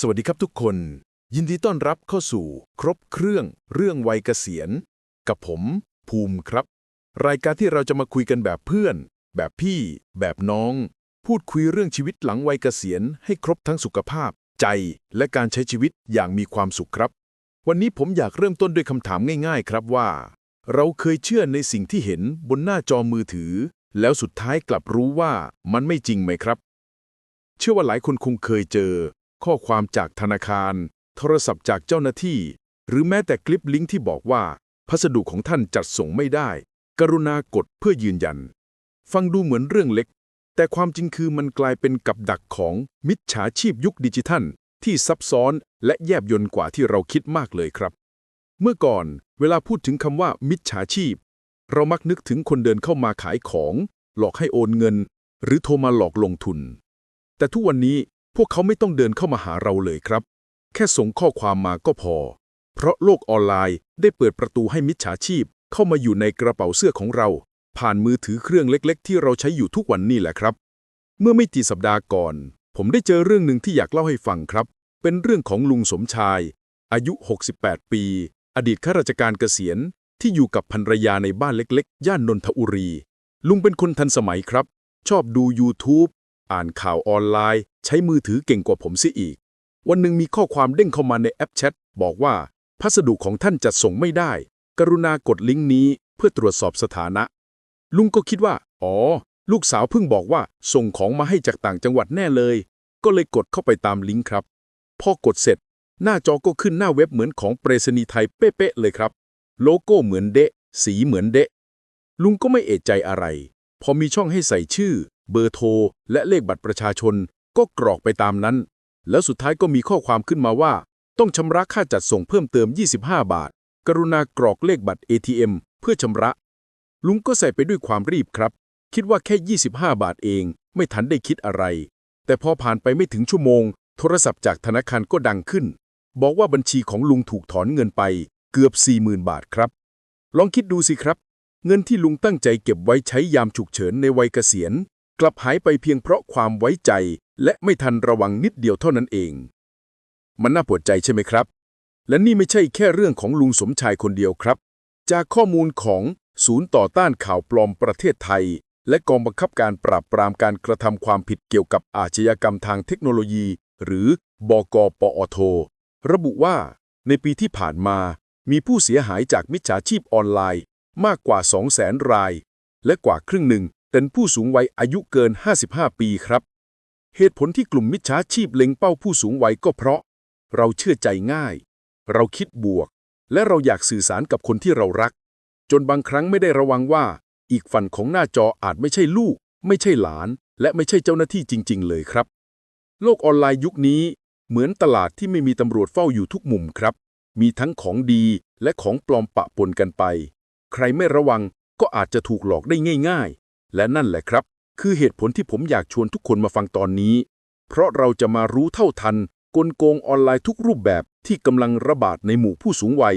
สวัสดีครับทุกคน ยินดีต้อนรับเข้าสู่ครบเครื่องเรื่องวัยเกษียณ กับผม ภูมิครับ รายการที่เราจะมาคุยกันแบบเพื่อน แบบพี่ แบบน้อง พูดคุยเรื่องชีวิตหลังวัยเกษียณ ให้ครบทั้งสุขภาพ ใจและการใช้ชีวิตอย่างมีความสุขครับ วันนี้ผมอยากเริ่มต้นด้วยคำถามง่าย ๆ ครับว่า เราเคยเชื่อในสิ่งที่เห็นบนหน้าจอมือถือ แล้วสุดท้ายกลับรู้ว่ามันไม่จริงไหมครับ เชื่อว่าหลายคนคงเคยเจอ ข้อความจากธนาคาร โทรศัพท์จากเจ้าหน้าที่ หรือแม้แต่คลิปลิงก์ที่บอกว่าพัสดุของท่านจัดส่งไม่ได้ กรุณากดเพื่อยืนยัน ฟังดูเหมือนเรื่องเล็ก แต่ความจริงคือมันกลายเป็นกับดักของมิจฉาชีพยุคดิจิทัล ที่ซับซ้อนและแยบยลกว่าที่เราคิดมากเลยครับ เมื่อก่อนเวลาพูดถึงคำว่ามิจฉาชีพ เรามักนึกถึงคนเดินเข้ามาขายของ หลอกให้โอนเงิน หรือโทรมาหลอกลงทุน แต่ทุกวันนี้ พวกเขาไม่ต้องเดินเข้ามาหาเราเลยครับ แค่ส่งข้อความมาก็พอ เพราะโลกออนไลน์ได้เปิดประตูให้มิจฉาชีพ เข้ามาอยู่ในกระเป๋าเสื้อของเรา ผ่านมือถือเครื่องเล็ก ๆ ที่เราใช้อยู่ทุกวันนี่แหละครับ เมื่อไม่กี่สัปดาห์ก่อน ผมได้เจอเรื่องหนึ่งที่อยากเล่าให้ฟังครับ เป็นเรื่องของลุงสมชาย อายุ 68 ปี อดีตข้าราชการเกษียณที่อยู่กับภรรยาในบ้านเล็ก ๆ ย่านนนทบุรี ลุงเป็นคนทันสมัยครับ ชอบดู YouTube อ่านข่าวออนไลน์ ใช้มือถือเก่งกว่าผมเสียอีก วันหนึ่งมีข้อความเด้งเข้ามาในแอปแชทบอกว่า พัสดุของท่านจัดส่งไม่ได้ กรุณากดลิงก์นี้เพื่อตรวจสอบสถานะ ลุงก็คิดว่า อ๋อ ลูกสาวเพิ่งบอกว่า ส่งของมาให้จากต่างจังหวัดแน่เลย ก็เลยกดเข้าไปตามลิงก์ครับ พอกดเสร็จ หน้าจอก็ขึ้นหน้าเว็บเหมือนของไปรษณีไทยเป๊ะๆเลยครับ โลโก้เหมือนเดะ สีเหมือนเดะ ลุงก็ไม่เอะใจอะไร พอมีช่องให้ใส่ชื่อ เบอร์โทร และเลขบัตรประชาชน ก็กรอกไปตามนั้น แล้วสุดท้ายก็มีข้อความขึ้นมาว่า ต้องชำระค่าจัดส่งเพิ่มเติม 25 บาท กรุณากรอกเลขบัตร ATM เพื่อชำระ ลุงก็ใส่ไปด้วยความรีบครับ คิดว่าแค่ 25 บาทเอง ไม่ทันได้คิดอะไร แต่พอผ่านไปไม่ถึงชั่วโมง โทรศัพท์จากธนาคารก็ดังขึ้น บอกว่าบัญชีของลุงถูกถอนเงินไปเกือบ 40,000 บาทครับ ลองคิดดูสิครับ เงินที่ลุงตั้งใจเก็บไว้ใช้ยามฉุกเฉินในวัยเกษียณ กลับหายไปเพียงเพราะความไว้ใจ และไม่ทันระวังนิดเดียวเท่านั้นเอง มันน่าปวดใจใช่ไหมครับ และนี่ไม่ใช่แค่เรื่องของลุงสมชายคนเดียวครับ จากข้อมูลของศูนย์ต่อต้านข่าวปลอมประเทศไทย และกองบังคับการปราบปรามการกระทำความผิดเกี่ยวกับอาชญากรรมทางเทคโนโลยี หรือบกปอทระบุว่า ในปีที่ผ่านมา มีผู้เสียหายจากมิจฉาชีพออนไลน์ มากกว่า 200,000 ราย และกว่าครึ่งหนึ่ง เป็นผู้สูงวัยอายุเกิน 55 ปีครับ เหตุผลที่กลุ่มมิจฉาชีพเล็งเป้าผู้สูงวัยก็เพราะ เราเชื่อใจง่าย เราคิดบวก และเราอยากสื่อสารกับคนที่เรารัก จนบางครั้งไม่ได้ระวังว่า อีกฝั่งของหน้าจออาจไม่ใช่ลูก ไม่ใช่หลาน และไม่ใช่เจ้าหน้าที่จริง ๆ เลยครับ โลกออนไลน์ยุคนี้ เหมือนตลาดที่ไม่มีตำรวจเฝ้าอยู่ทุกมุมครับ มีทั้งของดีและของปลอมปะปนกันไป ใครไม่ระวังก็อาจจะถูกหลอกได้ง่ายๆ และนั่นแหละครับ คือเหตุผลที่ผมอยากชวนทุกคนมาฟังตอนนี้ เพราะเราจะมารู้เท่าทันกลโกงออนไลน์ทุกรูปแบบที่กำลังระบาดในหมู่ผู้สูงวัย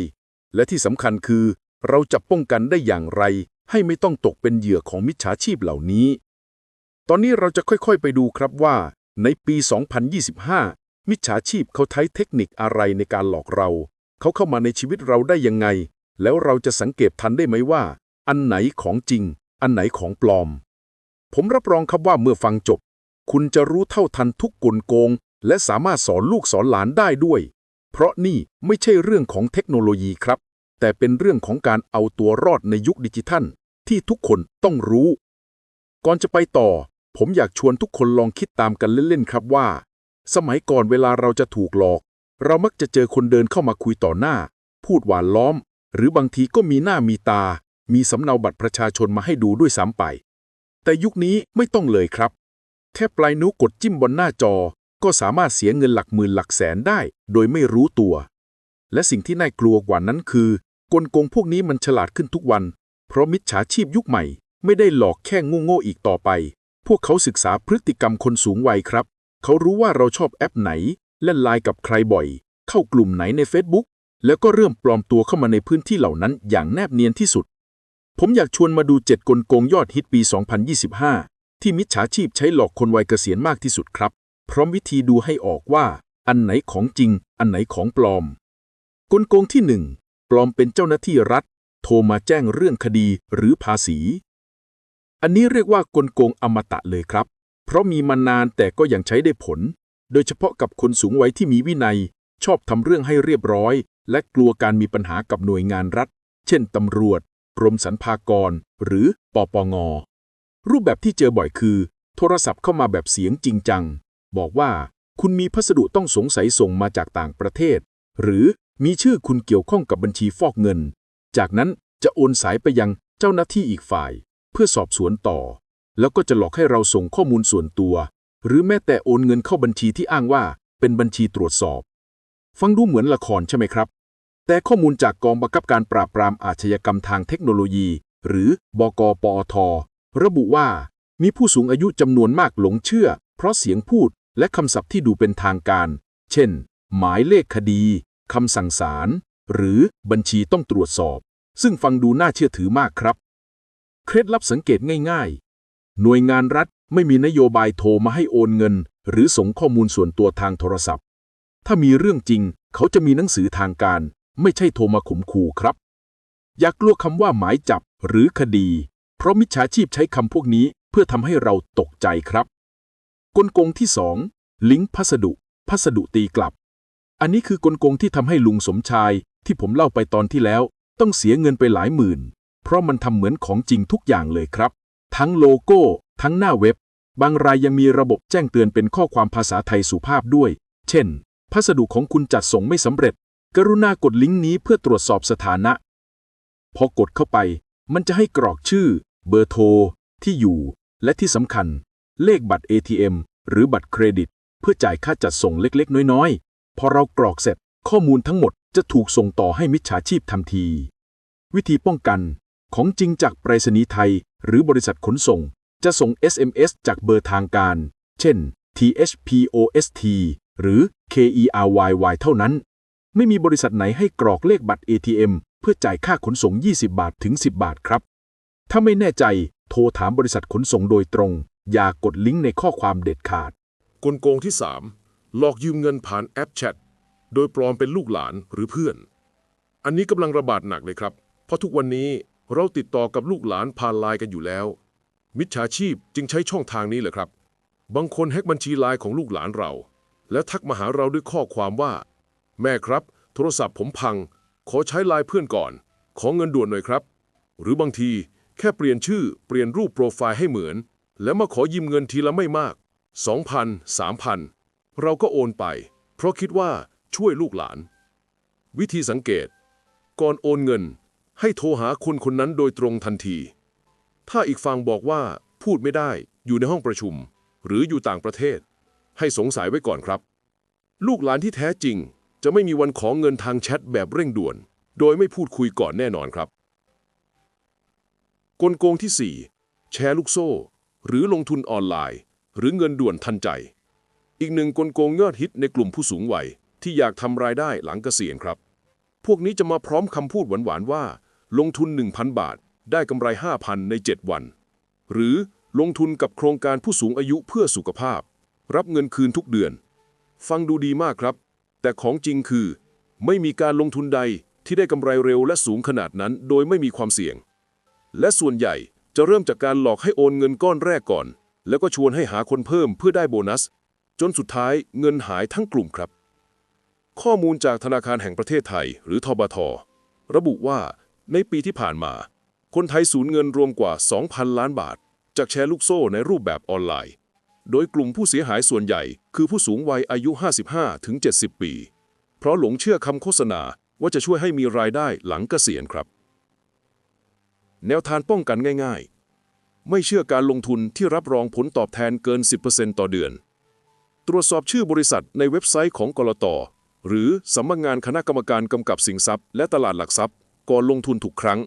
และที่สำคัญคือ เราจะป้องกันได้อย่างไร ให้ไม่ต้องตกเป็นเหยื่อของมิจฉาชีพเหล่านี้ ตอนนี้เราจะค่อยๆไปดูครับว่า ในปี 2025 มิจฉาชีพเขาใช้เทคนิคอะไรในการหลอกเรา เขาเข้ามาในชีวิตเราได้ยังไง แล้วเราจะสังเกตทันได้ไหมว่า อันไหนของจริง อันไหนของปลอม ผมรับรองครับว่าเมื่อฟังจบ คุณจะรู้เท่าทันทุกกลโกง และสามารถสอนลูกสอนหลานได้ด้วย เพราะนี่ไม่ใช่เรื่องของเทคโนโลยีครับ แต่เป็นเรื่องของการเอาตัวรอดในยุคดิจิทัล ที่ทุกคนต้องรู้ ก่อนจะไปต่อ ผมอยากชวนทุกคนลองคิดตามกันเล่นๆครับว่า สมัยก่อนเวลาเราจะถูกหลอก เรามักจะเจอคนเดินเข้ามาคุยต่อหน้า พูดหวานล้อม หรือบางทีก็มีหน้ามีตา มีสำเนาบัตรประชาชนมาให้ดูด้วยซ้ำไป แต่ยุคนี้ไม่ต้องเลยครับ แค่ปลายนิ้วกดจิ้มบนหน้าจอ ก็สามารถเสียเงินหลักหมื่นหลักแสนได้ โดยไม่รู้ตัว และสิ่งที่น่ากลัวกว่านั้นคือกลโกงพวกนี้มันฉลาดขึ้นทุกวัน เพราะมิจฉาชีพยุคใหม่ ไม่ได้หลอกแค่งูโง่ๆอีกต่อไป พวกเขาศึกษาพฤติกรรมคนสูงวัยครับ เขารู้ว่าเราชอบแอปไหนเล่นไลน์กับใครบ่อย เข้ากลุ่มไหนใน Facebook แล้วก็เริ่มปลอมตัวเข้ามาในพื้นที่เหล่านั้นอย่างแนบเนียนที่สุด ผมอยากชวนมาดู7กลโกงยอดฮิตปี 2025 ที่มิจฉาชีพใช้หลอกคนวัยเกษียณมากที่สุดครับ พร้อมวิธีดูให้ออกว่า อันไหนของจริง อันไหนของปลอม กลโกงที่หนึ่งปลอมเป็นเจ้าหน้าที่รัฐ โทรมาแจ้งเรื่องคดีหรือภาษี อันนี้เรียกว่ากลโกงอมตะเลยครับ เพราะมีมานานแต่ก็ยังใช้ได้ผล โดยเฉพาะกับคนสูงวัยที่มีวินัย ชอบทำเรื่องให้เรียบร้อย และกลัวการมีปัญหากับหน่วยงานรัฐ เช่นตำรวจ กรมสรรพากร หรือปปง รูปแบบที่เจอบ่อยคือ โทรศัพท์เข้ามาแบบเสียงจริงจัง บอกว่าคุณมีพัสดุต้องสงสัยส่งมาจากต่างประเทศ หรือมีชื่อคุณเกี่ยวข้องกับบัญชีฟอกเงิน จากนั้นจะโอนสายไปยังเจ้าหน้าที่อีกฝ่าย เพื่อสอบสวนต่อ แล้วก็จะหลอกให้เราส่งข้อมูลส่วนตัว หรือแม้แต่โอนเงินเข้าบัญชีที่อ้างว่าเป็นบัญชีตรวจสอบ ฟังดูเหมือนละครใช่ไหมครับ แต่ข้อมูลจากกองบังคับการปราบปรามอาชญากรรมทางเทคโนโลยี หรือ บกปอท ระบุว่า มีผู้สูงอายุจำนวนมากหลงเชื่อ เพราะเสียงพูดและคำศัพท์ที่ดูเป็นทางการ เช่น หมายเลขคดี คำสั่งศาล หรือบัญชีต้องตรวจสอบ ซึ่งฟังดูน่าเชื่อถือมากครับ เคล็ดลับสังเกตง่ายๆ หน่วยงานรัฐไม่มีนโยบายโทรมาให้โอนเงิน หรือส่งข้อมูลส่วนตัวทางโทรศัพท์ ถ้ามีเรื่องจริง เขาจะมีหนังสือทางการ ไม่ใช่โทรมาข่มขู่ครับ อย่ากลัวคำว่าหมายจับหรือคดี เพราะมิจฉาชีพใช้คำพวกนี้เพื่อทำให้เราตกใจครับกลโกงที่ 2 ลิงก์พัสดุ พัสดุตีกลับ อันนี้คือกลโกงที่ทำให้ลุงสมชาย ที่ผมเล่าไปตอนที่แล้ว ต้องเสียเงินไปหลายหมื่น เพราะมันทำเหมือนของจริงทุกอย่างเลยครับ ทั้งโลโก้ ทั้งหน้าเว็บ บางรายยังมีระบบแจ้งเตือนเป็นข้อความภาษาไทยสุภาพด้วย เช่น พัสดุของคุณจัดส่งไม่สำเร็จ กรุณากดลิงก์นี้เพื่อตรวจสอบสถานะ พอกดเข้าไป มันจะให้กรอกชื่อ เบอร์โทร ที่อยู่ และที่สำคัญ เลขบัตร ATM หรือบัตรเครดิต เพื่อจ่ายค่าจัดส่งเล็กๆ น้อยๆ พอเรากรอกเสร็จ ข้อมูลทั้งหมดจะถูกส่งต่อให้มิจฉาชีพทันที วิธีป้องกัน ของจริงจากไปรษณีย์ไทย หรือบริษัทขนส่ง จะส่ง SMS จากเบอร์ทางการ เช่น THPOST หรือ KERYY เท่านั้น ไม่มีบริษัทไหนให้กรอกเลขบัตร ATM เพื่อจ่ายค่าขนส่ง 20 บาทถึง 10 บาทครับ ถ้าไม่แน่ใจโทรถามบริษัทขนส่งโดยตรง อย่ากดลิงก์ในข้อความเด็ดขาด กลโกงที่ 3 หลอกยืมเงินผ่านแอปแชทโดยปลอมเป็นลูกหลานหรือเพื่อน อันนี้กำลังระบาดหนักเลยครับ เพราะทุกวันนี้เราติดต่อกับลูกหลานผ่านไลน์กันอยู่แล้ว มิจฉาชีพจึงใช้ช่องทางนี้แหละครับ บางคนแฮกบัญชีไลน์ของลูกหลานเรา แล้วทักมาหาเราด้วยข้อความว่า แม่ครับ โทรศัพท์ผมพัง ขอใช้ไลน์เพื่อนก่อน ขอเงินด่วนหน่อยครับ หรือบางทีแค่เปลี่ยนชื่อเปลี่ยนรูปโปรไฟล์ให้เหมือน แล้วมาขอยืมเงินทีละไม่มาก 2,000 3,000 เราก็โอนไป เพราะคิดว่าช่วยลูกหลาน วิธีสังเกต ก่อนโอนเงิน ให้โทรหาคนคนนั้นโดยตรงทันที ถ้าอีกฝั่งบอกว่าพูดไม่ได้อยู่ในห้องประชุม หรืออยู่ต่างประเทศ ให้สงสัยไว้ก่อนครับ ลูกหลานที่แท้จริง จะไม่มีวันขอเงินทางแชทแบบเร่งด่วน โดยไม่พูดคุยก่อนแน่นอนครับ กลโกงที่ 4 แชร์ลูกโซ่ หรือลงทุนออนไลน์ หรือเงินด่วนทันใจ อีกหนึ่งกลโกงยอดฮิตในกลุ่มผู้สูงวัยที่อยากทำรายได้หลังเกษียณครับ พวกนี้จะมาพร้อมคำพูดหวานๆว่า ลงทุน 1,000 บาท ได้กำไร 5,000 ใน 7 วัน หรือลงทุนกับโครงการผู้สูงอายุเพื่อสุขภาพ รับเงินคืนทุกเดือน ฟังดูดีมากครับ แต่ของจริงคือ ไม่มีการลงทุนใดที่ได้กำไรเร็วและสูงขนาดนั้น โดยไม่มีความเสี่ยง และส่วนใหญ่จะเริ่มจากการหลอกให้โอนเงินก้อนแรกก่อน แล้วก็ชวนให้หาคนเพิ่มเพื่อได้โบนัส จนสุดท้ายเงินหายทั้งกลุ่มครับ ข้อมูลจากธนาคารแห่งประเทศไทย หรือทบท ระบุว่าในปีที่ผ่านมา คนไทยสูญเงินรวมกว่า 2,000 ล้านบาท จากแชร์ลูกโซ่ในรูปแบบออนไลน์ โดยกลุ่มผู้เสียหายส่วนใหญ่ คือผู้สูงวัยอายุ 55 ถึง 70 ปี เพราะหลงเชื่อคำโฆษณาว่าจะช่วยให้มีรายได้หลังเกษียณครับ แนวทางป้องกันง่าย ๆ ไม่เชื่อการลงทุนที่รับรองผลตอบแทนเกิน 10%ต่อเดือน ตรวจสอบชื่อบริษัทในเว็บไซต์ของกลตหรือสำนักงานคณะกรรมการกำกับสินทรัพย์ และตลาดหลักทรัพย์ก่อนลงทุนทุกครั้ง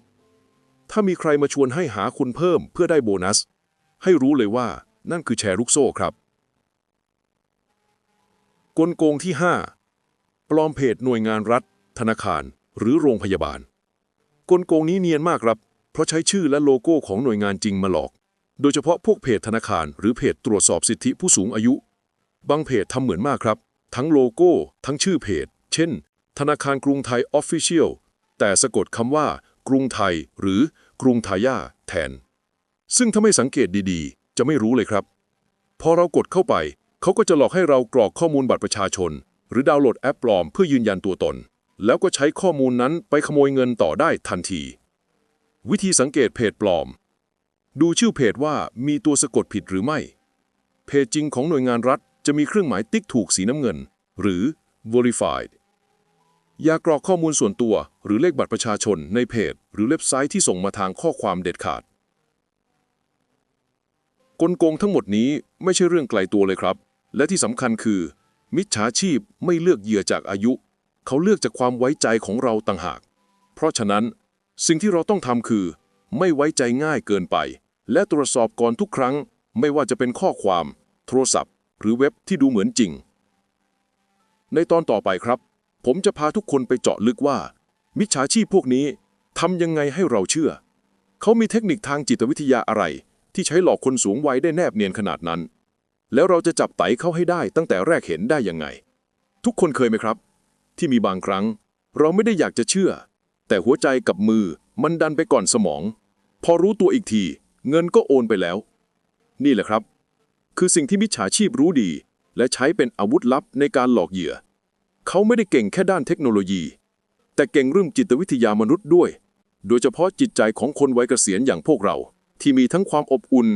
ถ้ามีใครมาชวนให้หาคุณเพิ่มเพื่อได้โบนัส ให้รู้เลยว่า นั่นคือแชร์ลูกโซ่ครับ กลโกงที่ 5 ปลอมเพจหน่วยงานรัฐ ธนาคาร หรือโรงพยาบาล กลโกงนี้เนียนมากครับ เพราะใช้ชื่อและโลโก้ของหน่วยงานจริงมาหลอก โดยเฉพาะพวกเพจธนาคาร หรือเพจตรวจสอบสิทธิผู้สูงอายุ บางเพจทำเหมือนมากครับ ทั้งโลโก้ ทั้งชื่อเพจ เช่น ธนาคารกรุงไทย Official แต่สะกดคำว่า กรุงไทย หรือกรุงทายาแทน ซึ่งถ้าไม่สังเกตดีๆ จะไม่รู้เลยครับ พอเรากดเข้าไป เขาก็จะหลอกให้เรากรอกข้อมูลบัตรประชาชน หรือดาวน์โหลดแอปปลอมเพื่อยืนยันตัวตน แล้วก็ใช้ข้อมูลนั้นไปขโมยเงินต่อได้ทันที วิธีสังเกตเพจปลอม ดูชื่อเพจว่ามีตัวสะกดผิดหรือไม่ เพจจริงของหน่วยงานรัฐจะมีเครื่องหมายติ๊กถูกสีน้ำเงิน หรือ verified อย่ากรอกข้อมูลส่วนตัว หรือเลขบัตรประชาชนในเพจ หรือเว็บไซต์ที่ส่งมาทางข้อความเด็ดขาด กลโกงทั้งหมดนี้ไม่ใช่เรื่องไกลตัวเลยครับ และที่สำคัญคือ มิจฉาชีพไม่เลือกเหยื่อจากอายุ เขาเลือกจากความไว้ใจของเราต่างหาก เพราะฉะนั้น สิ่งที่เราต้องทำคือ ไม่ไว้ใจง่ายเกินไป และตรวจสอบก่อนทุกครั้ง ไม่ว่าจะเป็นข้อความ โทรศัพท์ หรือเว็บที่ดูเหมือนจริง ในตอนต่อไปครับ ผมจะพาทุกคนไปเจาะลึกว่า มิจฉาชีพพวกนี้ทำยังไงให้เราเชื่อ เขามีเทคนิคทางจิตวิทยาอะไร ที่ใช้หลอกคนสูงวัยได้แนบเนียนขนาดนั้น แล้วเราจะจับไตเขาให้ได้ตั้งแต่แรกเห็นได้ยังไง ทุกคนเคยไหมครับ ที่มีบางครั้ง เราไม่ได้อยากจะเชื่อ แต่หัวใจกับมือมันดันไปก่อนสมอง พอรู้ตัวอีกที เงินก็โอนไปแล้ว นี่แหละครับ คือสิ่งที่มิจฉาชีพรู้ดี และใช้เป็นอาวุธลับในการหลอกเหยื่อ เขาไม่ได้เก่งแค่ด้านเทคโนโลยี แต่เก่งเรื่องจิตวิทยามนุษย์ด้วย โดยเฉพาะจิตใจของคนวัยเกษียณอย่างพวกเรา ที่มีทั้งความอบอุ่น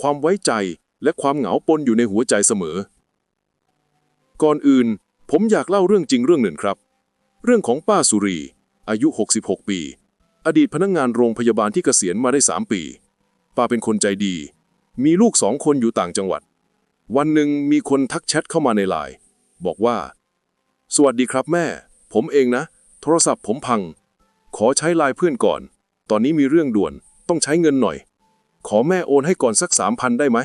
ความไว้ใจ และความเหงาปนอยู่ในหัวใจเสมอ ก่อนอื่น ผมอยากเล่าเรื่องจริงเรื่องหนึ่งครับ เรื่องของป้าสุรี อายุ 66 ปี อดีตพนักงงานโรงพยาบาลที่เกษียณมาได้ 3 ปี ป้าเป็นคนใจดี มีลูกสองคนอยู่ต่างจังหวัด วันหนึ่งมีคนทักแชทเข้ามาในไลน์บอกว่า สวัสดีครับแม่ ผมเองนะ โทรศัพท์ผมพัง ขอใช้ไลน์เพื่อนก่อน ตอนนี้มีเรื่องด่วน ต้องใช้เงินหน่อย ขอแม่โอนให้ก่อนสักสามพันได้ไหม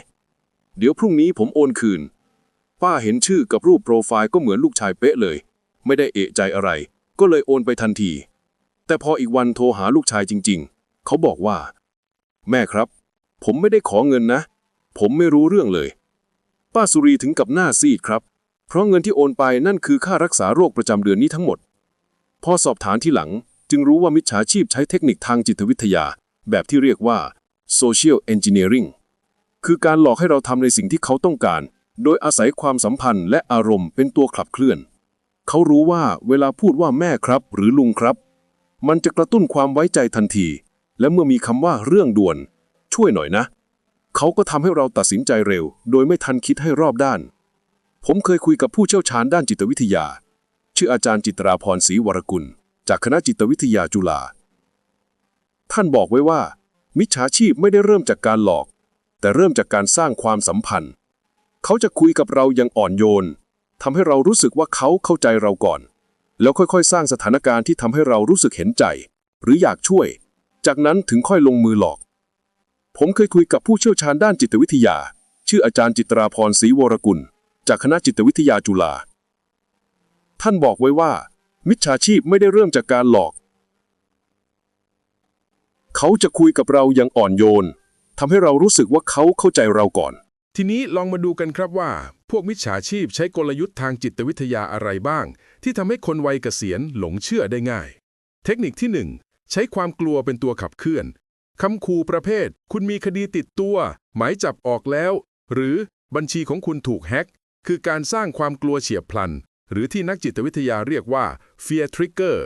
เดี๋ยวพรุ่งนี้ผมโอนคืน ป้าเห็นชื่อกับรูปโปรไฟล์ก็เหมือนลูกชายเป๊ะเลย ไม่ได้เอะใจอะไร ก็เลยโอนไปทันที แต่พออีกวันโทรหาลูกชายจริง ๆ เขาบอกว่า แม่ครับ ผมไม่ได้ขอเงินนะ ผมไม่รู้เรื่องเลย ป้าสุรีถึงกับหน้าซีดครับ เพราะเงินที่โอนไปนั่นคือค่ารักษาโรคประจำเดือนนี้ทั้งหมด พอสอบถามที่หลังจึงรู้ว่ามิจฉาชีพใช้เทคนิคทางจิตวิทยา แบบที่เรียกว่า social engineering คือการหลอกให้เราทำในสิ่งที่เขาต้องการ โดยอาศัยความสัมพันธ์และอารมณ์เป็นตัวขับเคลื่อน เขารู้ว่าเวลาพูดว่าแม่ครับ หรือลุงครับ มันจะกระตุ้นความไว้ใจทันที และเมื่อมีคำว่าเรื่องด่วน ช่วยหน่อยนะ เขาก็ทำให้เราตัดสินใจเร็ว โดยไม่ทันคิดให้รอบด้าน ผมเคยคุยกับผู้เชี่ยวชาญด้านจิตวิทยา ชื่ออาจารย์จิตราพรศรีวรกุล จากคณะจิตวิทยาจุฬาท่านบอกไว้ว่า มิจฉาชีพไม่ได้เริ่มจากการหลอก แต่เริ่มจากการสร้างความสัมพันธ์ เขาจะคุยกับเราอย่างอ่อนโยนทำให้เรารู้สึกว่าเขาเข้าใจเราก่อน แล้วค่อยๆ สร้างสถานการณ์ที่ทำให้เรารู้สึกเห็นใจ หรืออยากช่วย จากนั้นถึงค่อยลงมือหลอก ผมเคยคุยกับผู้เชี่ยวชาญด้านจิตวิทยา ชื่ออาจารย์จิตราพรศรีวรกุล จากคณะจิตวิทยาจุฬาท่านบอกไว้ว่า มิจฉาชีพไม่ได้เริ่มจากการหลอก เขาจะคุยกับเราอย่างอ่อนโยนทำให้เรารู้สึกว่าเขาเข้าใจเราก่อน ทีนี้ลองมาดูกันครับว่า พวกมิจฉาชีพใช้กลยุทธ์ทางจิตวิทยาอะไรบ้าง ที่ทำให้คนวัยเกษียณหลงเชื่อได้ง่าย เทคนิคที่ 1 ใช้ความกลัวเป็นตัวขับเคลื่อนคำคูประเภท คุณมีคดีติดตัว หมายจับออกแล้ว หรือบัญชีของคุณถูกแฮ็กคือการสร้างความกลัวเฉียบพลัน หรือที่นักจิตวิทยาเรียกว่า fear trigger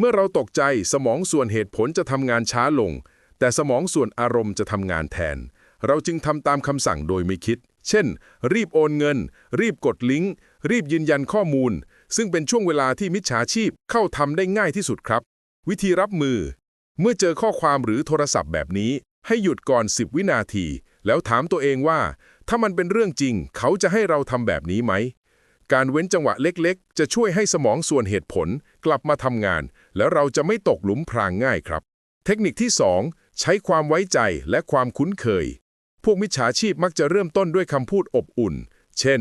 เมื่อเราตกใจสมองส่วนเหตุผลจะทำงานช้าลง แต่สมองส่วนอารมณ์จะทำงานแทน เราจึงทำตามคำสั่งโดยไม่คิด เช่น รีบโอนเงิน รีบกดลิงก์ รีบยืนยันข้อมูล ซึ่งเป็นช่วงเวลาที่มิจฉาชีพเข้าทำได้ง่ายที่สุดครับ วิธีรับมือ เมื่อเจอข้อความหรือโทรศัพท์แบบนี้ ให้หยุดก่อน 10 วินาที แล้วถามตัวเองว่า ถ้ามันเป็นเรื่องจริง เขาจะให้เราทำแบบนี้ไหมการเว้นจังหวะเล็กๆ จะช่วยให้สมองส่วนเหตุผลกลับมาทำงาน แล้วเราจะไม่ตกหลุมพรางง่ายครับ เทคนิคที่ 2 ใช้ความไว้ใจและความคุ้นเคย พวกมิจฉาชีพมักจะเริ่มต้นด้วยคำพูดอบอุ่น เช่น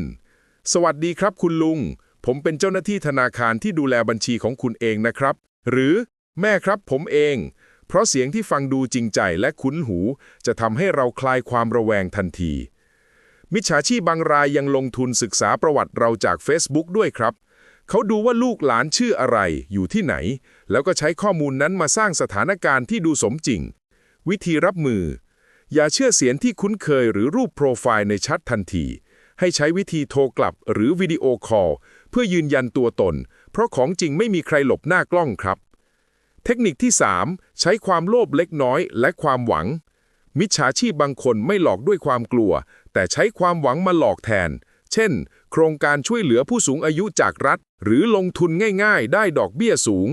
สวัสดีครับคุณลุง ผมเป็นเจ้าหน้าที่ธนาคารที่ดูแลบัญชีของคุณเองนะครับ หรือแม่ครับผมเอง เพราะเสียงที่ฟังดูจริงใจและคุ้นหู จะทำให้เราคลายความระแวงทันที มิจฉาชีพบางรายยังลงทุนศึกษาประวัติเราจาก Facebook ด้วยครับ เขาดูว่าลูกหลานชื่ออะไรอยู่ที่ไหน แล้วก็ใช้ข้อมูลนั้นมาสร้างสถานการณ์ที่ดูสมจริง วิธีรับมือ อย่าเชื่อเสียงที่คุ้นเคยหรือรูปโปรไฟล์ในแชัดทันที ให้ใช้วิธีโทรกลับหรือวิดีโอคอลเพื่อยืนยันตัวตน เพราะของจริงไม่มีใครหลบหน้ากล้องครับ เทคนิคที่ 3 ใช้ความโลภเล็กน้อยและความหวัง มิจฉาชีพบางคนไม่หลอกด้วยความกลัว แต่ใช้ความหวังมาหลอกแทน เช่น โครงการช่วยเหลือผู้สูงอายุจากรัฐ หรือลงทุนง่าย ๆ ได้ดอกเบี้ยสูง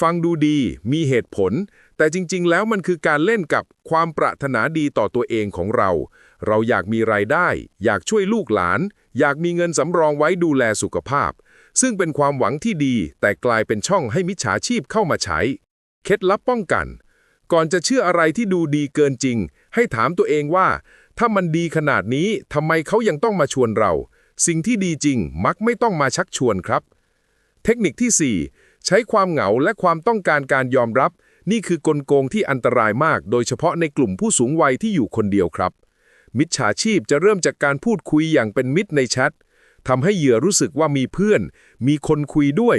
ฟังดูดีมีเหตุผล แต่จริง ๆ แล้วมันคือการเล่นกับความปรารถนาดีต่อตัวเองของเรา เราอยากมีรายได้ อยากช่วยลูกหลาน อยากมีเงินสำรองไว้ดูแลสุขภาพ ซึ่งเป็นความหวังที่ดี แต่กลายเป็นช่องให้มิจฉาชีพเข้ามาใช้ เคล็ดลับป้องกัน ก่อนจะเชื่ออะไรที่ดูดีเกินจริง ให้ถามตัวเองว่า ถ้ามันดีขนาดนี้ทำไมเขายังต้องมาชวนเรา สิ่งที่ดีจริงมักไม่ต้องมาชักชวนครับ เทคนิคที่ 4 ใช้ความเหงาและความต้องการการยอมรับ นี่คือกลโกงที่อันตรายมาก โดยเฉพาะในกลุ่มผู้สูงวัยที่อยู่คนเดียวครับ มิจฉาชีพจะเริ่มจากการพูดคุยอย่างเป็นมิตรในแชททำให้เหยื่อรู้สึกว่ามีเพื่อน มีคนคุยด้วย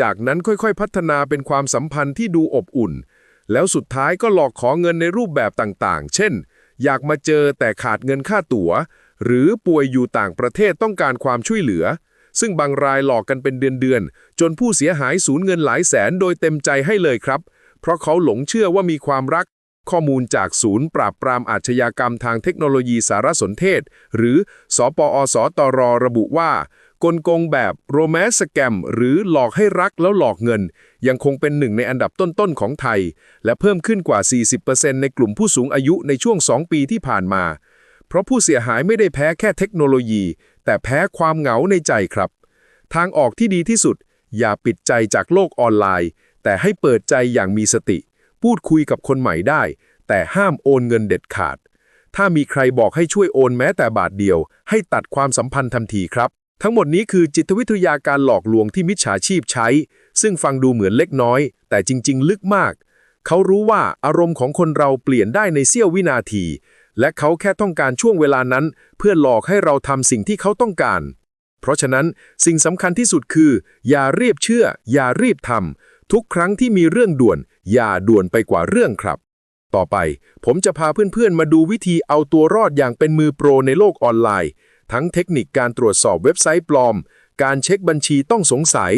จากนั้นค่อยๆ พัฒนาเป็นความสัมพันธ์ที่ดูอบอุ่น แล้วสุดท้ายก็หลอกขอเงินในรูปแบบต่างๆ เช่น อยากมาเจอแต่ขาดเงินค่าตั๋ว หรือป่วยอยู่ต่างประเทศต้องการความช่วยเหลือ ซึ่งบางรายหลอกกันเป็นเดือนๆ จนผู้เสียหายสูญเงินหลายแสนโดยเต็มใจให้เลยครับ เพราะเขาหลงเชื่อว่ามีความรัก ข้อมูลจากศูนย์ปราบปรามอาชญากรรมทางเทคโนโลยีสารสนเทศ หรือสปอสตรระบุว่ากลโกงแบบโรแมนสแกมหรือหลอกให้รักแล้วหลอกเงิน ยังคงเป็นหนึ่งในอันดับต้นๆของไทย และเพิ่มขึ้นกว่า 40%ในกลุ่มผู้สูงอายุในช่วง 2 ปีที่ผ่านมา เพราะผู้เสียหายไม่ได้แพ้แค่เทคโนโลยี แต่แพ้ความเหงาในใจครับ ทางออกที่ดีที่สุด อย่าปิดใจจากโลกออนไลน์ แต่ให้เปิดใจอย่างมีสติ พูดคุยกับคนใหม่ได้ แต่ห้ามโอนเงินเด็ดขาด ถ้ามีใครบอกให้ช่วยโอนแม้แต่บาทเดียว ให้ตัดความสัมพันธ์ทันทีครับ ทั้งหมดนี้คือจิตวิทยาการหลอกลวงที่มิจฉาชีพใช้ ซึ่งฟังดูเหมือนเล็กน้อย แต่จริง ๆ ลึกมาก เขารู้ว่าอารมณ์ของคนเราเปลี่ยนได้ในเสี้ยววินาที และเขาแค่ต้องการช่วงเวลานั้น เพื่อหลอกให้เราทำสิ่งที่เขาต้องการ เพราะฉะนั้นสิ่งสำคัญที่สุดคือ อย่ารีบเชื่อ อย่ารีบทำทุกครั้งที่มีเรื่องด่วน อย่าด่วนไปกว่าเรื่องครับ ต่อไปผมจะพาเพื่อนๆ มาดูวิธีเอาตัวรอดอย่างเป็นมือโปรในโลกออนไลน์ ทั้งเทคนิคการตรวจสอบเว็บไซต์ปลอม การเช็คบัญชีต้องสงสัย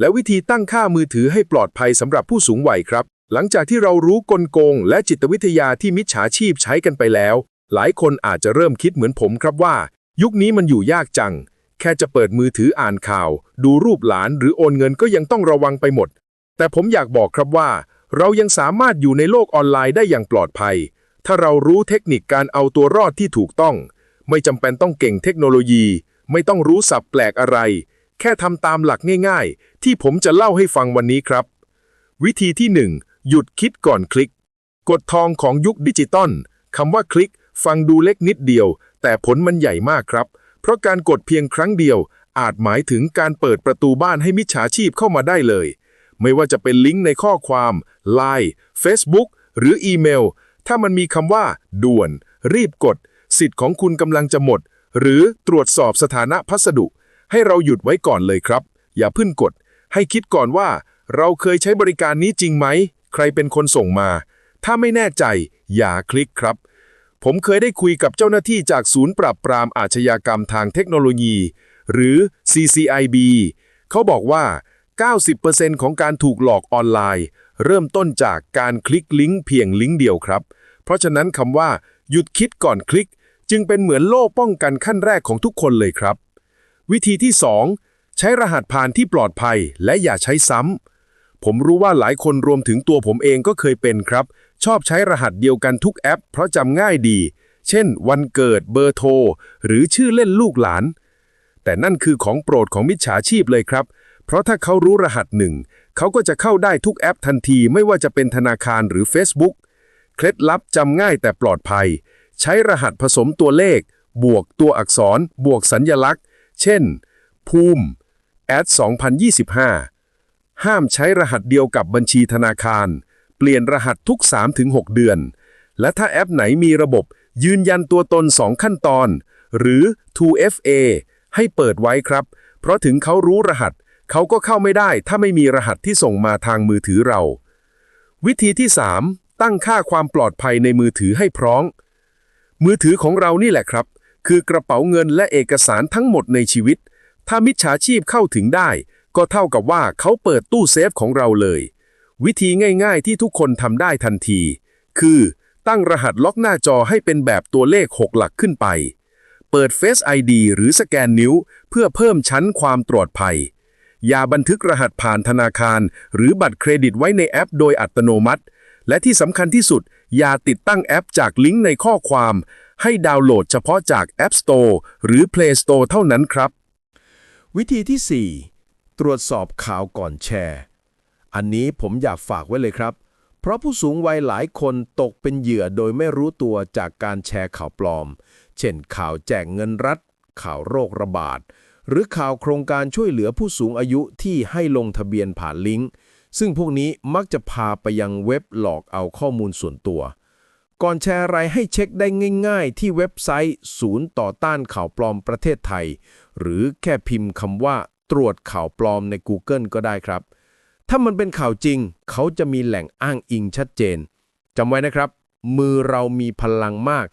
และวิธีตั้งค่ามือถือให้ปลอดภัยสำหรับผู้สูงวัยครับ หลังจากที่เรารู้กลโกง และจิตวิทยาที่มิจฉาชีพใช้กันไปแล้ว หลายคนอาจจะเริ่มคิดเหมือนผมครับว่า ยุคนี้มันอยู่ยากจัง แค่จะเปิดมือถืออ่านข่าว ดูรูปหลานหรือโอนเงินก็ยังต้องระวังไปหมด แต่ผมอยากบอกครับว่า เรายังสามารถอยู่ในโลกออนไลน์ได้อย่างปลอดภัย ถ้าเรารู้เทคนิคการเอาตัวรอดที่ถูกต้อง ไม่จำเป็นต้องเก่งเทคโนโลยี ไม่ต้องรู้ศัพท์แปลกอะไร แค่ทำตามหลักง่าย ๆ ที่ผมจะเล่าให้ฟังวันนี้ครับ วิธีที่ 1 หยุดคิดก่อนคลิก กฎทองของยุคดิจิตอลคำว่าคลิก ฟังดูเล็กนิดเดียว แต่ผลมันใหญ่มากครับ เพราะการกดเพียงครั้งเดียว อาจหมายถึงการเปิดประตูบ้านให้มิจฉาชีพเข้ามาได้เลย ไม่ว่าจะเป็นลิงก์ในข้อความ Line Facebook หรืออีเมล ถ้ามันมีคำว่า ด่วน รีบกด สิทธิ์ของคุณกำลังจะหมด หรือตรวจสอบสถานะพัสดุ ให้เราหยุดไว้ก่อนเลยครับ อย่าเพึ่งกด ให้คิดก่อนว่า เราเคยใช้บริการนี้จริงไหม ใครเป็นคนส่งมา ถ้าไม่แน่ใจ อย่าคลิกครับ ผมเคยได้คุยกับเจ้าหน้าที่จากศูนย์ปราบปรามอาชญากรรมทางเทคโนโลยี หรือ CCIB เขาบอกว่า 90%ของการถูกหลอกออนไลน์ เริ่มต้นจากการคลิกลิงก์เพียงลิงก์เดียวครับ เพราะฉะนั้นคำว่า หยุดคิดก่อนคลิก จึงเป็นเหมือนโล่ป้องกันขั้นแรกของทุกคนเลยครับ วิธีที่ 2 ใช้รหัสผ่านที่ปลอดภัยและอย่าใช้ซ้ำ ผมรู้ว่าหลายคนรวมถึงตัวผมเองก็เคยเป็นครับ ชอบใช้รหัสเดียวกันทุกแอป เพราะจำง่ายดี เช่น วันเกิดเบอร์โทร หรือชื่อเล่นลูกหลาน แต่นั่นคือของโปรดของมิจฉาชีพเลยครับ เพราะถ้าเขารู้รหัสหนึ่ง เขาก็จะเข้าได้ทุกแอปทันทีไม่ว่าจะเป็นธนาคารหรือ Facebook เคล็ดลับจำง่ายแต่ปลอดภัย ใช้รหัสผสมตัวเลข บวกตัวอักษร บวกสัญญลักษณ์ เช่น ภูมิ at 2025 ห้ามใช้รหัสเดียวกับบัญชีธนาคาร เปลี่ยนรหัสทุก 3-6 เดือน และถ้าแอปไหนมีระบบยืนยันตัวตน 2 ขั้นตอน หรือ 2FA ให้เปิดไว้ครับ เพราะถึงเขารู้รหัส เขาก็เข้าไม่ได้ถ้าไม่มีรหัสที่ส่งมาทางมือถือเรา วิธีที่ 3 ตั้งค่าความปลอดภัยในมือถือให้พร้อม มือถือของเรานี่แหละครับ คือกระเป๋าเงินและเอกสารทั้งหมดในชีวิต ถ้ามิจฉาชีพเข้าถึงได้ ก็เท่ากับว่าเขาเปิดตู้เซฟของเราเลย วิธีง่ายๆที่ทุกคนทำได้ทันที คือตั้งรหัสล็อกหน้าจอให้เป็นแบบตัวเลข 6 หลักขึ้นไป เปิด Face ID หรือสแกนนิ้ว เพื่อเพิ่มชั้นความปลอดภัย อย่าบันทึกรหัสผ่านธนาคาร หรือบัตรเครดิตไว้ในแอปโดยอัตโนมัติ และที่สำคัญที่สุด อย่าติดตั้งแอปจากลิงก์ในข้อความ ให้ดาวน์โหลดเฉพาะจาก App Store หรือ Play Store เท่านั้นครับ วิธีที่ 4 ตรวจสอบข่าวก่อนแชร์ อันนี้ผมอยากฝากไว้เลยครับ เพราะผู้สูงวัยหลายคนตกเป็นเหยื่อโดยไม่รู้ตัวจากการแชร์ข่าวปลอม เช่นข่าวแจกเงินรัฐ ข่าวโรคระบาด หรือข่าวโครงการช่วยเหลือผู้สูงอายุที่ให้ลงทะเบียนผ่านลิงก์ ซึ่งพวกนี้มักจะพาไปยังเว็บหลอกเอาข้อมูลส่วนตัว ก่อนแชร์อะไรให้เช็คได้ง่าย ๆ ที่เว็บไซต์ ศูนย์ต่อต้านข่าวปลอมประเทศไทย หรือแค่พิมพ์คำว่า ตรวจข่าวปลอมใน Google ก็ได้ครับ ถ้ามันเป็นข่าวจริง เขาจะมีแหล่งอ้างอิงชัดเจนจำไว้นะครับ มือเรามีพลังมาก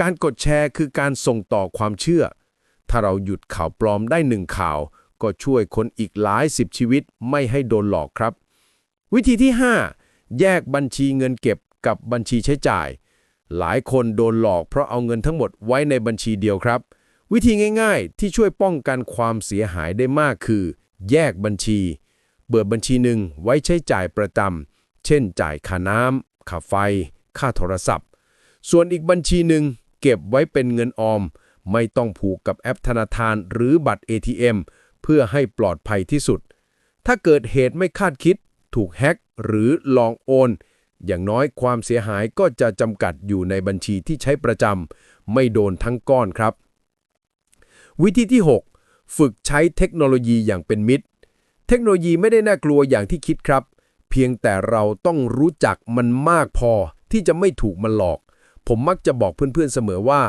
การกดแชร์คือการส่งต่อความเชื่อ ถ้าเราหยุดข่าวปลอมได้หนึ่งข่าว ก็ช่วยคนอีกหลายสิบชีวิตไม่ให้โดนหลอกครับ วิธีที่ 5 แยกบัญชีเงินเก็บกับบัญชีใช้จ่าย หลายคนโดนหลอกเพราะเอาเงินทั้งหมดไว้ในบัญชีเดียวครับ วิธีง่าย ๆ ที่ช่วยป้องกันความเสียหายได้มากคือ แยกบัญชี เบิดบัญชีหนึ่งไว้ใช้จ่ายประจำเช่นจ่ายค่าน้ำค่าไฟ ค่าโทรศัพท์ ส่วนอีกบัญชีหนึ่งเก็บไว้เป็นเงินออม ไม่ต้องผูกกับแอปธนาคารหรือบัตร ATM เพื่อให้ปลอดภัยที่สุด ถ้าเกิดเหตุไม่คาดคิด ถูกแฮ็กหรือลองโอน อย่างน้อยความเสียหายก็จะจำกัดอยู่ในบัญชีที่ใช้ประจำไม่โดนทั้งก้อนครับ วิธีที่ 6 ฝึกใช้เทคโนโลยีอย่างเป็นมิตร เทคโนโลยีไม่ได้น่ากลัวอย่างที่คิดครับ เพียงแต่เราต้องรู้จักมันมากพอที่จะไม่ถูกมันหลอก ผมมักจะบอกเพื่อนๆเสมอว่า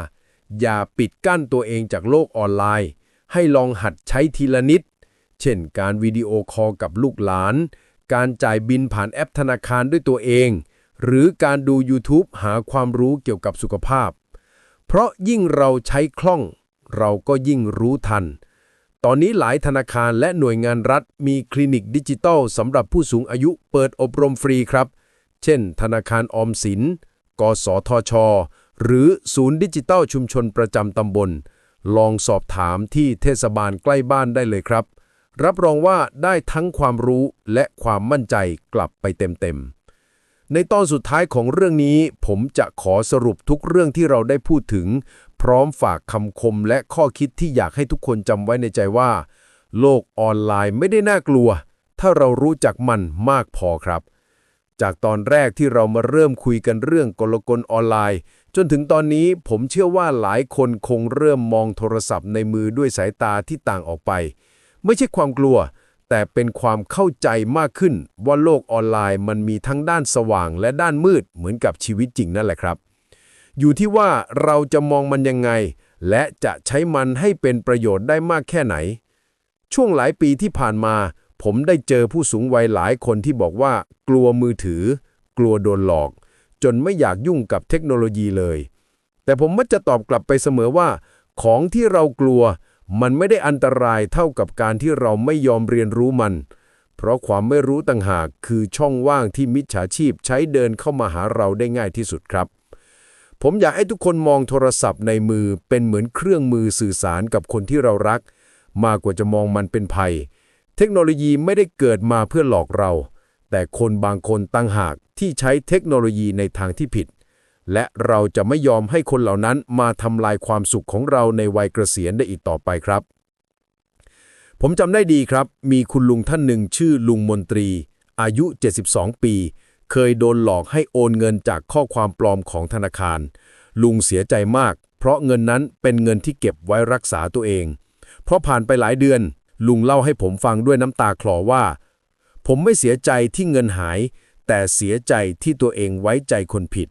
อย่าปิดกั้นตัวเองจากโลกออนไลน์ ให้ลองหัดใช้ทีละนิด เช่น การวิดีโอคอลกับลูกหลาน การจ่ายบินผ่านแอปธนาคารด้วยตัวเอง หรือการดู YouTube หาความรู้เกี่ยวกับสุขภาพ เพราะยิ่งเราใช้คล่อง เราก็ยิ่งรู้ทัน ตอนนี้หลายธนาคารและหน่วยงานรัฐมีคลินิกดิจิทัลสำหรับผู้สูงอายุเปิดอบรมฟรีครับ เช่น ธนาคารออมสิน กสทช หรือศูนย์ดิจิทัลชุมชนประจำตำบล ลองสอบถามที่เทศบาลใกล้บ้านได้เลยครับ รับรองว่าได้ทั้งความรู้และความมั่นใจกลับไปเต็มๆในตอนสุดท้ายของเรื่องนี้ ผมจะขอสรุปทุกเรื่องที่เราได้พูดถึง พร้อมฝากคำคมและข้อคิดที่อยากให้ทุกคนจำไว้ในใจว่า โลกออนไลน์ไม่ได้น่ากลัว ถ้าเรารู้จักมันมากพอครับ จากตอนแรกที่เรามาเริ่มคุยกันเรื่องกลกลออนไลน์ จนถึงตอนนี้ผมเชื่อว่าหลายคนคงเริ่มมองโทรศัพท์ในมือด้วยสายตาที่ต่างออกไป ไม่ใช่ความกลัว แต่เป็นความเข้าใจมากขึ้นว่าโลกออนไลน์มันมีทั้งด้านสว่างและด้านมืดเหมือนกับชีวิตจริงนั่นแหละครับ อยู่ที่ว่าเราจะมองมันยังไง และจะใช้มันให้เป็นประโยชน์ได้มากแค่ไหน ช่วงหลายปีที่ผ่านมา ผมได้เจอผู้สูงวัยหลายคนที่บอกว่า กลัวมือถือ กลัวโดนหลอก จนไม่อยากยุ่งกับเทคโนโลยีเลย แต่ผมมักจะตอบกลับไปเสมอว่า ของที่เรากลัว มันไม่ได้อันตรายเท่ากับการที่เราไม่ยอมเรียนรู้มันเพราะความไม่รู้ต่างหากคือช่องว่างที่มิจฉาชีพใช้เดินเข้ามาหาเราได้ง่ายที่สุดครับ ผมอยากให้ทุกคนมองโทรศัพท์ในมือเป็นเหมือนเครื่องมือสื่อสารกับคนที่เรารัก มากกว่าจะมองมันเป็นภัย เทคโนโลยีไม่ได้เกิดมาเพื่อหลอกเรา แต่คนบางคนตั้งหากที่ใช้เทคโนโลยีในทางที่ผิด และเราจะไม่ยอมให้คนเหล่านั้นมาทำลายความสุขของเราในวัยเกษียณได้อีกต่อไปครับ ผมจำได้ดีครับ มีคุณลุงท่านหนึ่งชื่อลุงมนตรี อายุ 72 ปี เคยโดนหลอกให้โอนเงินจากข้อความปลอมของธนาคาร ลุงเสียใจมาก เพราะเงินนั้นเป็นเงินที่เก็บไว้รักษาตัวเอง เพราะผ่านไปหลายเดือน ลุงเล่าให้ผมฟังด้วยน้ำตาคลอว่า ผมไม่เสียใจที่เงินหาย แต่เสียใจที่ตัวเองไว้ใจคนผิด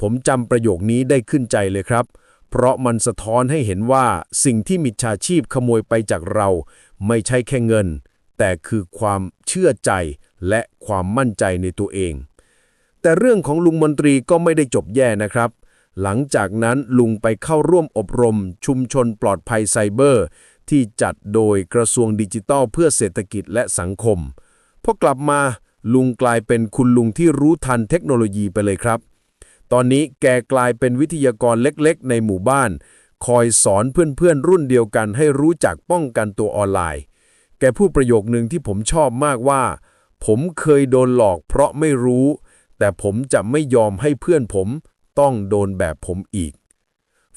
ผมจำประโยคนี้ได้ขึ้นใจเลยครับ เพราะมันสะท้อนให้เห็นว่าสิ่งที่มิจฉาชีพขโมยไปจากเรา ไม่ใช่แค่เงิน แต่คือความเชื่อใจ และความมั่นใจในตัวเอง แต่เรื่องของลุงมนตรีก็ไม่ได้จบแย่นะครับ หลังจากนั้นลุงไปเข้าร่วมอบรม ชุมชนปลอดภัยไซเบอร์ ที่จัดโดยกระทรวงดิจิทัลเพื่อเศรษฐกิจและสังคมพอกลับมาลุงกลายเป็นคุณลุงที่รู้ทันเทคโนโลยีไปเลยครับ ตอนนี้แกกลายเป็นวิทยากรเล็กๆ ในหมู่บ้าน คอยสอนเพื่อนๆ รุ่นเดียวกันให้รู้จักป้องกันตัวออนไลน์ แกพูดประโยคนึงที่ผมชอบมากว่า ผมเคยโดนหลอกเพราะไม่รู้ แต่ผมจะไม่ยอมให้เพื่อนผมต้องโดนแบบผมอีก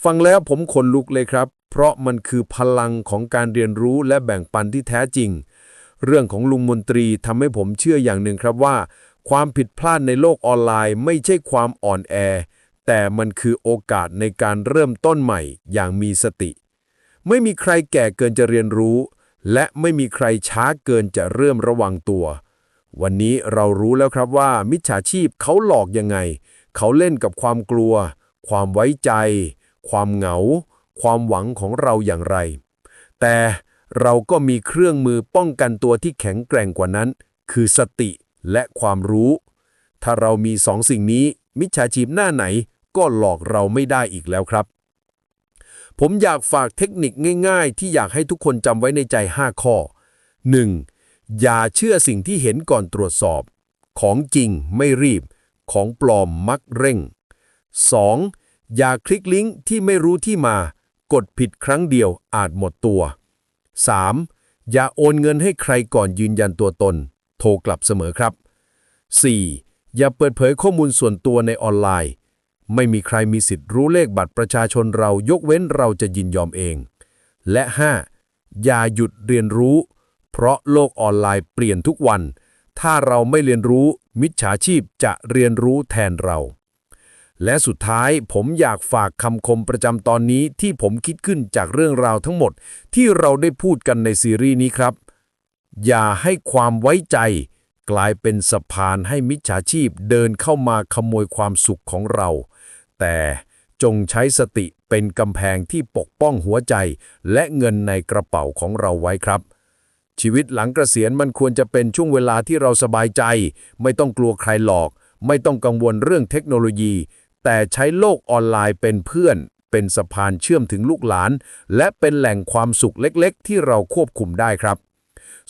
ฟังแล้วผมขนลุกเลยครับ เพราะมันคือพลังของการเรียนรู้และแบ่งปันที่แท้จริง เรื่องของลุงมนตรีทำให้ผมเชื่ออย่างหนึ่งครับว่า ความผิดพลาดในโลกออนไลน์ไม่ใช่ความอ่อนแอ แต่มันคือโอกาสในการเริ่มต้นใหม่อย่างมีสติ ไม่มีใครแก่เกินจะเรียนรู้ และไม่มีใครช้าเกินจะเริ่มระวังตัว วันนี้เรารู้แล้วครับว่ามิจฉาชีพเขาหลอกยังไง เขาเล่นกับความกลัว ความไว้ใจ ความเหงา ความหวังของเราอย่างไร แต่เราก็มีเครื่องมือป้องกันตัวที่แข็งแกร่งกว่านั้น คือสติและความรู้ ถ้าเรามีสองสิ่งนี้ มิจฉาชีพหน้าไหนก็หลอกเราไม่ได้อีกแล้วครับ ผมอยากฝากเทคนิคง่าย ๆ ที่อยากให้ทุกคนจำไว้ในใจ 5 ข้อ 1. อย่าเชื่อสิ่งที่เห็นก่อนตรวจสอบ ของจริงไม่รีบ ของปลอมมักเร่ง 2. อย่าคลิกลิงก์ที่ไม่รู้ที่มา กดผิดครั้งเดียวอาจหมดตัว 3. อย่าโอนเงินให้ใครก่อนยืนยันตัวตน โทรกลับเสมอครับ 4. อย่าเปิดเผยข้อมูลส่วนตัวในออนไลน์ ไม่มีใครมีสิทธิ์รู้เลขบัตรประชาชนเรายกเว้นเราจะยินยอมเอง และ 5. อย่าหยุดเรียนรู้ เพราะโลกออนไลน์เปลี่ยนทุกวัน ถ้าเราไม่เรียนรู้มิจฉาชีพจะเรียนรู้แทนเรา และสุดท้ายผมอยากฝากคำคมประจำตอนนี้ที่ผมคิดขึ้นจากเรื่องราวทั้งหมด ที่เราได้พูดกันในซีรีส์นี้ครับ อย่าให้ความไว้ใจ กลายเป็นสะพานให้มิจฉาชีพเดินเข้ามาขโมยความสุขของเรา แต่จงใช้สติเป็นกำแพงที่ปกป้องหัวใจ และเงินในกระเป๋าของเราไว้ครับ ชีวิตหลังเกษียณมันควรจะเป็นช่วงเวลาที่เราสบายใจ ไม่ต้องกลัวใครหลอก ไม่ต้องกังวลเรื่องเทคโนโลยี แต่ใช้โลกออนไลน์เป็นเพื่อน เป็นสะพานเชื่อมถึงลูกหลาน และเป็นแหล่งความสุขเล็กๆ ที่เราควบคุมได้ครับ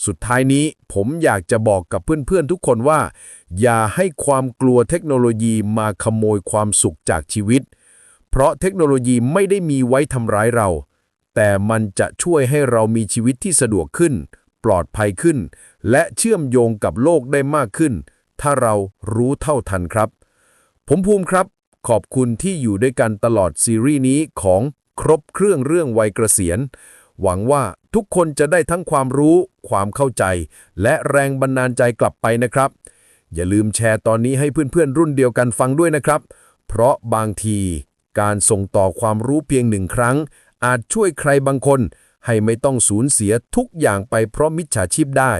สุดท้ายนี้ผมอยากจะบอกกับเพื่อนๆทุกคนว่า อย่าให้ความกลัวเทคโนโลยีมาขโมยความสุขจากชีวิต เพราะเทคโนโลยีไม่ได้มีไว้ทำร้ายเรา แต่มันจะช่วยให้เรามีชีวิตที่สะดวกขึ้น ปลอดภัยขึ้น และเชื่อมโยงกับโลกได้มากขึ้น ถ้าเรารู้เท่าทันครับ ผมภูมิครับ ขอบคุณที่อยู่ด้วยกันตลอดซีรีส์นี้ของครบเครื่องเรื่องวัยเกษียณ หวังว่าทุกคนจะได้ทั้งความรู้ ความเข้าใจ และแรงบันดาลใจกลับไปนะครับ อย่าลืมแชร์ตอนนี้ให้เพื่อนๆ รุ่นเดียวกันฟังด้วยนะครับ เพราะบางที การส่งต่อความรู้เพียงหนึ่งครั้ง อาจช่วยใครบางคน ให้ไม่ต้องสูญเสียทุกอย่างไปเพราะมิจฉาชีพได้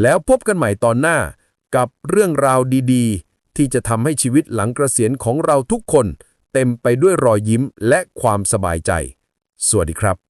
แล้วพบกันใหม่ตอนหน้ากับเรื่องราวดีๆ ที่จะทำให้ชีวิตหลังเกษียณของเราทุกคน เต็มไปด้วยรอยยิ้มและความสบายใจ สวัสดีครับ